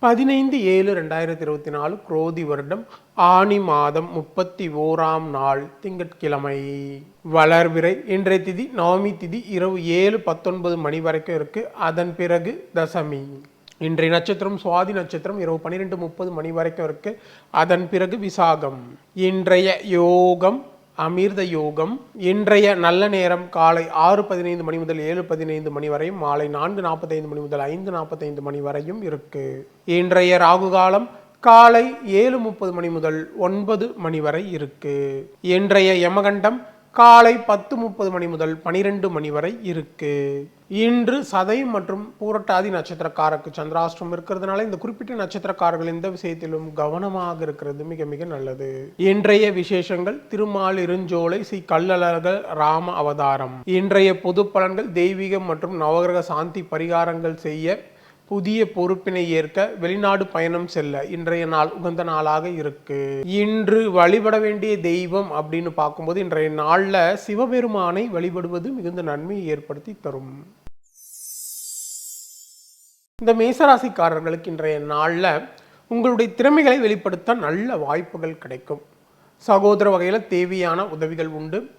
பதினைந்து ஏழு ரெண்டாயிரத்தி இருபத்தி நாலு குரோதி வருடம் ஆனி மாதம் முப்பத்தி ஓராம் நாள் திங்கட்கிழமை. வளர்விரை இன்றைய திதி நவமி திதி இரவு ஏழு பத்தொன்பது மணி வரைக்கும் இருக்கு. அதன் பிறகு தசமி. இன்றைய நட்சத்திரம் சுவாதி நட்சத்திரம் இரவு பன்னிரெண்டு முப்பது மணி வரைக்கும் இருக்கு. அதன் பிறகு விசாகம். இன்றைய யோகம் அமிர்த யோகம் இன்றைய நல்ல நேரம் காலை ஆறு பதினைந்து மணி முதல் ஏழு பதினைந்து மணி வரையும் மாலை நான்கு நாற்பத்தைந்து மணி முதல் ஐந்து நாற்பத்தைந்து மணி வரையும் இருக்கு. இன்றைய ராகு காலம் காலை ஏழு முப்பது மணி முதல் ஒன்பது மணி வரை இருக்கு. இன்றைய யமகண்டம் காலை பத்து முப்பது மணி முதல் பனிரெண்டு மணி வரை இருக்கு. இன்று சதை மற்றும் பூரட்டாதி நட்சத்திரக்காரருக்கு சந்திராஷ்டிரம் இருக்கிறதுனால இந்த குறிப்பிட்ட நட்சத்திரக்காரர்கள் எந்த விஷயத்திலும் கவனமாக இருக்கிறது மிக மிக நல்லது. இன்றைய விசேஷங்கள் திருமால் இருஞ்சோலை ஸ்ரீ கல்லழகர் ராம அவதாரம். இன்றைய பொது பலன்கள் தெய்வீகம் மற்றும் நவகிரக சாந்தி பரிகாரங்கள் செய்ய புதிய பொறுப்பினை ஏற்க வெளிநாடு பயணம் செல்ல இன்றைய நாள் உகந்த நாளாக இருக்கு. இன்று வழிபட வேண்டிய தெய்வம் அப்படின்னு பார்க்கும்போது இன்றைய நாளில் சிவபெருமானை வழிபடுவது மிகுந்த நன்மையை ஏற்படுத்தி தரும். இந்த மேசராசிக்காரர்களுக்கு இன்றைய நாளில் உங்களுடைய திறமைகளை வெளிப்படுத்த நல்ல வாய்ப்புகள் கிடைக்கும். சகோதர வகையில் தேவையான உதவிகள் உண்டு.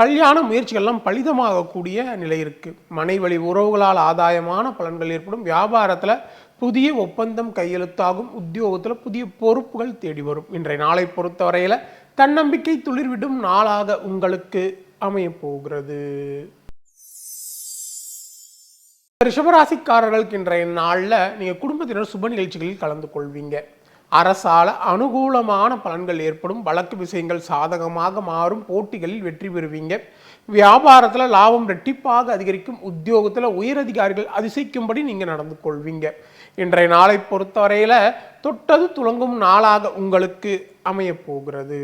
கல்யாண முயற்சிகள்லாம் பலிதமாகக்கூடிய நிலை இருக்குது மனைவழி உறவுகளால் ஆதாயமான பலன்கள் ஏற்படும். வியாபாரத்தில் புதிய ஒப்பந்தம் கையெழுத்தாகும். உத்தியோகத்தில் புதிய பொறுப்புகள் தேடி வரும். இன்றைய நாளை பொறுத்தவரையில் தன்னம்பிக்கை துளிர்விடும் நாளாக உங்களுக்கு அமையப்போகிறது ரிஷபராசிக்காரர்களுக்கு இன்றைய நாளில் நீங்கள் குடும்பத்தினர் சுப நிகழ்ச்சிகளில் கலந்து கொள்வீங்க. அரசால் அனுகூலமான பலன்கள் ஏற்படும். வழக்கு விஷயங்கள் சாதகமாக மாறும். போட்டிகளில் வெற்றி பெறுவீங்க. வியாபாரத்தில் லாபம் ரெட்டிப்பாக அதிகரிக்கும். உத்தியோகத்தில் உயரதிகாரிகள் அதிசயிக்கும்படி நீங்கள் நடந்து கொள்வீங்க. இன்றைய நாளை பொறுத்தவரையில் தொட்டது துளங்கும் நாளாக உங்களுக்கு அமையப் போகிறது.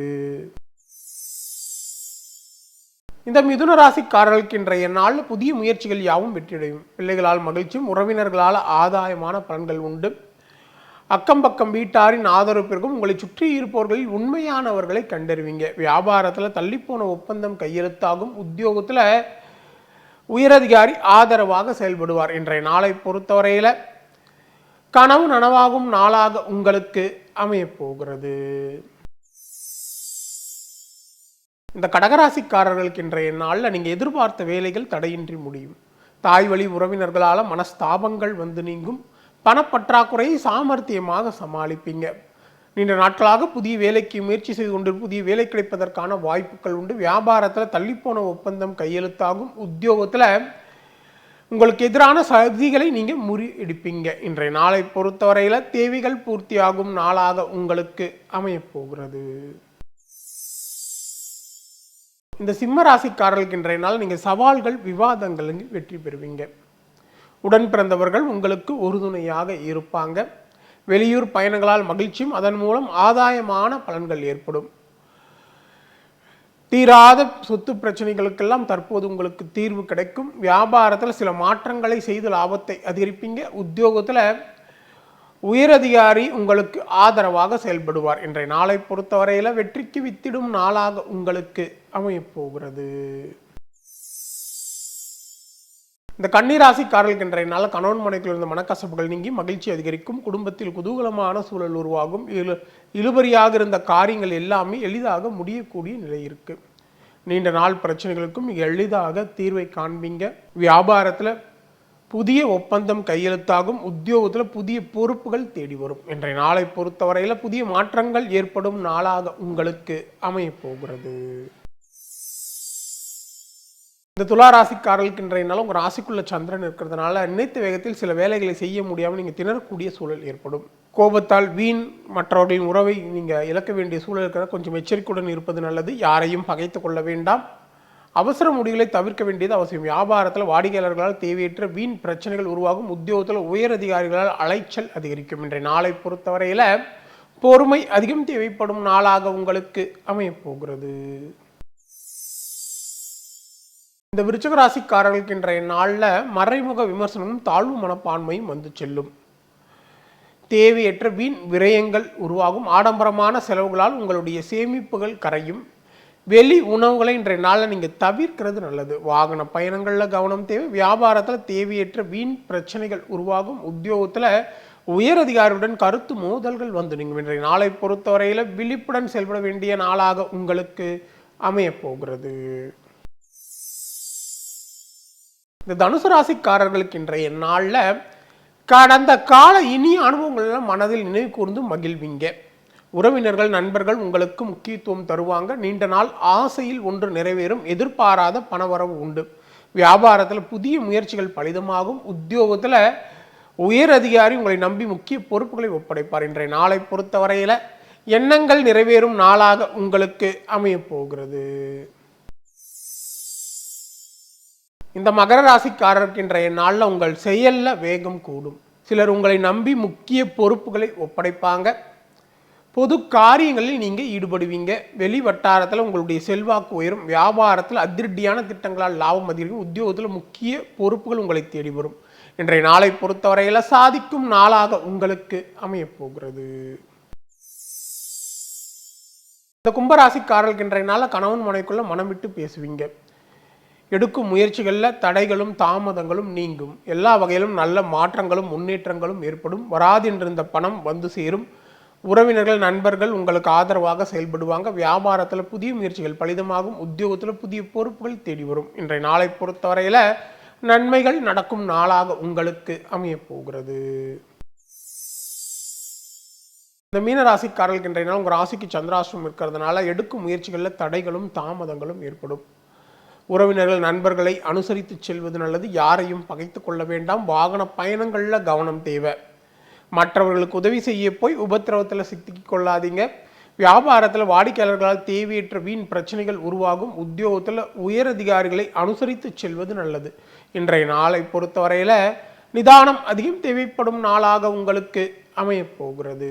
இந்த மிதுன ராசிக்காரர்களுக்கு இன்றைய நாளில் புதிய முயற்சிகள் யாவும் வெற்றியடையும். பிள்ளைகளால் மகிழ்ச்சியும் உறவினர்களால் ஆதாயமான பலன்கள் உண்டு. அக்கம் பக்கம் வீட்டாரின் ஆதரவு பிறகும் உங்களை சுற்றி இருப்பவர்களில் உண்மையானவர்களை கண்டறிவீங்க. வியாபாரத்தில் தள்ளிப்போன ஒப்பந்தம் கையெழுத்தாகும். உத்தியோகத்தில் உயரதிகாரி ஆதரவாக செயல்படுவார். இன்றைய நாளை பொறுத்தவரையில் கனவு நனவாகும் நாளாக உங்களுக்கு அமையப்போகிறது. இந்த கடகராசிக்காரர்களுக்கு இன்றைய நாளில் நீங்கள் எதிர்பார்த்த வேலைகள் தடையின்றி முடியும். தாய் வழி உறவினர்களால் மனஸ்தாபங்கள் வந்து நீங்கும். பணப்பற்றாக்குறையை சாமர்த்தியமாக சமாளிப்பீங்க. நீண்ட நாட்களாக புதிய வேலைக்கு முயற்சி செய்து கொண்டு புதிய வேலை கிடைப்பதற்கான வாய்ப்புகள் உண்டு. வியாபாரத்தில் தள்ளிப்போன ஒப்பந்தம் கையெழுத்தாகும். உத்தியோகத்தில் உங்களுக்கு எதிரான சதிகளை நீங்கள் முறியடிப்பீங்க இன்றைய நாளை பொறுத்தவரையில் தேவைகள் பூர்த்தியாகும் நாளாக உங்களுக்கு அமையப்போகிறது. இந்த சிம்ம ராசிக்காரர்களுக்கு இன்றைய நாள் நீங்கள் சவால்கள் விவாதங்களில் வெற்றி பெறுவீங்க. உடன் பிறந்தவர்கள் உங்களுக்கு உறுதுணையாக இருப்பாங்க. வெளியூர் பயணங்களால் மகிழ்ச்சியும் அதன் மூலம் ஆதாயமான பலன்கள் ஏற்படும். தீராத சொத்து பிரச்சனைகளுக்கெல்லாம் தற்போது உங்களுக்கு தீர்வு கிடைக்கும். வியாபாரத்தில் சில மாற்றங்களை செய்து லாபத்தை அதிகரிப்பீங்க. உத்தியோகத்தில் உயரதிகாரி உங்களுக்கு ஆதரவாக செயல்படுவார். இன்றைய நாளை பொறுத்தவரையில் வெற்றிக்கு வித்திடும் நாளாக உங்களுக்கு அமையப்போகிறது இந்த கன்னிராசிக்காரர்களுக்கு இன்றைய நாள் கணவன் மனைக்குள் இருந்த மனக்கசப்புகள் நீங்கி மகிழ்ச்சி அதிகரிக்கும். குடும்பத்தில் குதூகலமான சூழல் உருவாகும். இழு இழுபறியாக இருந்த காரியங்கள் எல்லாமே எளிதாக முடியக்கூடிய நிலை இருக்குது நீண்ட நாள் பிரச்சனைகளுக்கும் எளிதாக தீர்வை காண்பீங்க. வியாபாரத்தில் புதிய ஒப்பந்தம் கையெழுத்தாகும். உத்தியோகத்தில் புதிய பொறுப்புகள் தேடி வரும். இன்றைய நாளை பொறுத்தவரையில் புதிய மாற்றங்கள் ஏற்படும் நாளாக உங்களுக்கு அமையப் போகிறது. இந்த துலா ராசிக்காரர்களுக்கு இன்றைய நாள் உங்கள் ராசிக்குள்ள சந்திரன் இருக்கிறதுனால நினைத்த வேகத்தில் சில வேலைகளை செய்ய முடியாமல் நீங்கள் திணறக்கூடிய சூழல் ஏற்படும். கோபத்தால் வீண் மற்றவர்களின் உறவை நீங்கள் இழக்க வேண்டிய சூழல் இருக்கிற கொஞ்சம் எச்சரிக்கையுடன் இருப்பது நல்லது. யாரையும் பகைத்து கொள்ள வேண்டாம். அவசர முடிவுகளை தவிர்க்க வேண்டியது அவசியம். வியாபாரத்தில் வாடிக்கையாளர்களால் தேவையற்ற வீண் பிரச்சனைகள் உருவாகும். உத்தியோகத்தில் உயர் அதிகாரிகளால் அலைச்சல் அதிகரிக்கும். இன்றைய நாளை பொறுத்தவரையில் பொறுமை அதிகம் தேவைப்படும் நாளாக உங்களுக்கு அமையப் போகிறது. இந்த விருச்சிக ராசிக்காரர்களுக்கு இன்றைய நாளில் மறைமுக விமர்சனமும் தாழ்வு மனப்பான்மையும் வந்து செல்லும். தேவையற்ற வீண் விரயங்கள் உருவாகும். ஆடம்பரமான செலவுகளால் உங்களுடைய சேமிப்புகள் கரையும். வெளி உணவுகளை இன்றைய நாளில் நீங்கள் தவிர்க்கிறது நல்லது. வாகன பயணங்களில் கவனம் தேவை. வியாபாரத்தில் தேவையற்ற வீண் பிரச்சனைகள் உருவாகும். உத்தியோகத்தில் உயர் அதிகாரியுடன் கருத்து மோதல்கள் வந்து நீங்கள் இன்றைய நாளை பொறுத்தவரையில் விழிப்புடன் செயல்பட வேண்டிய நாளாக உங்களுக்கு அமையப் போகிறது. இந்த தனுசு ராசிக்காரர்களுக்கு இன்றைய நாளில் கடந்த கால இனிய அனுபவங்களெல்லாம் மனதில் நினைவு கூர்ந்து மகிழ்வீங்க. உறவினர்கள் நண்பர்கள் உங்களுக்கு முக்கியத்துவம் தருவாங்க. நீண்ட நாள் ஆசையில் ஒன்று நிறைவேறும். எதிர்பாராத பணவரவு உண்டு. வியாபாரத்தில் புதிய முயற்சிகள் பலிதமாகும். உத்தியோகத்தில் உயர் அதிகாரி உங்களை நம்பி முக்கிய பொறுப்புகளை ஒப்படைப்பார். இன்றைய நாளை பொறுத்தவரையில் எண்ணங்கள் நிறைவேறும் நாளாக உங்களுக்கு அமையப் போகிறது. இந்த மகர ராசிக்காரர்கின்ற நாளில் உங்கள் செயலில் வேகம் கூடும். சிலர் உங்களை நம்பி முக்கிய பொறுப்புகளை ஒப்படைப்பாங்க. பொது காரியங்களில் நீங்கள் ஈடுபடுவீங்க. வெளி வட்டாரத்தில் உங்களுடைய செல்வாக்கு உயரும். வியாபாரத்தில் அதிரடியான திட்டங்களால் லாபம் அதிகரிக்கும். உத்தியோகத்தில் முக்கிய பொறுப்புகள் உங்களை தேடி வரும். இன்றைய நாளை பொறுத்தவரையில் சாதிக்கும் நாளாக உங்களுக்கு அமையப்போகிறது இந்த கும்பராசிக்காரர்களுக்கு இன்றைய நாளில் கணவன் மனைக்குள்ள மனம் விட்டு பேசுவீங்க. எடுக்கும் முயற்சிகளில் தடைகளும் தாமதங்களும் நீங்கும். எல்லா வகையிலும் நல்ல மாற்றங்களும் முன்னேற்றங்களும் ஏற்படும். வராதென்றிருந்த பணம் வந்து சேரும். உறவினர்கள் நண்பர்கள் உங்களுக்கு ஆதரவாக செயல்படுவாங்க. வியாபாரத்தில் புதிய முயற்சிகள் பலிதமாகும். உத்தியோகத்தில் புதிய பொறுப்புகள் தேடி வரும். இன்றைய நாளை பொறுத்தவரையில் நன்மைகள் நடக்கும் நாளாக உங்களுக்கு அமையப் போகிறது. இந்த மீன ராசிக்காரர்களுக்கு இன்றைய நாள் உங்கள் ராசிக்கு சந்திராசிரம் இருக்கிறதுனால எடுக்கும் முயற்சிகளில் தடைகளும் தாமதங்களும் ஏற்படும். உறவினர்கள் நண்பர்களை அனுசரித்து செல்வது நல்லது. யாரையும் பகைத்து கொள்ள வேண்டாம். வாகன பயணங்களில் கவனம் தேவை. மற்றவர்களுக்கு உதவி செய்ய போய் உபத்திரவத்தில் சிக்கிக் கொள்ளாதீங்க. வியாபாரத்தில் வாடிக்கையாளர்களால் தேவையற்ற வீண் பிரச்சனைகள் உருவாகும். உத்தியோகத்தில் உயர் அதிகாரிகளை அனுசரித்து செல்வது நல்லது. இன்றைய நாளை பொறுத்தவரையில் நிதானம் அதிகம் தேவைப்படும் நாளாக உங்களுக்கு அமையப் போகிறது.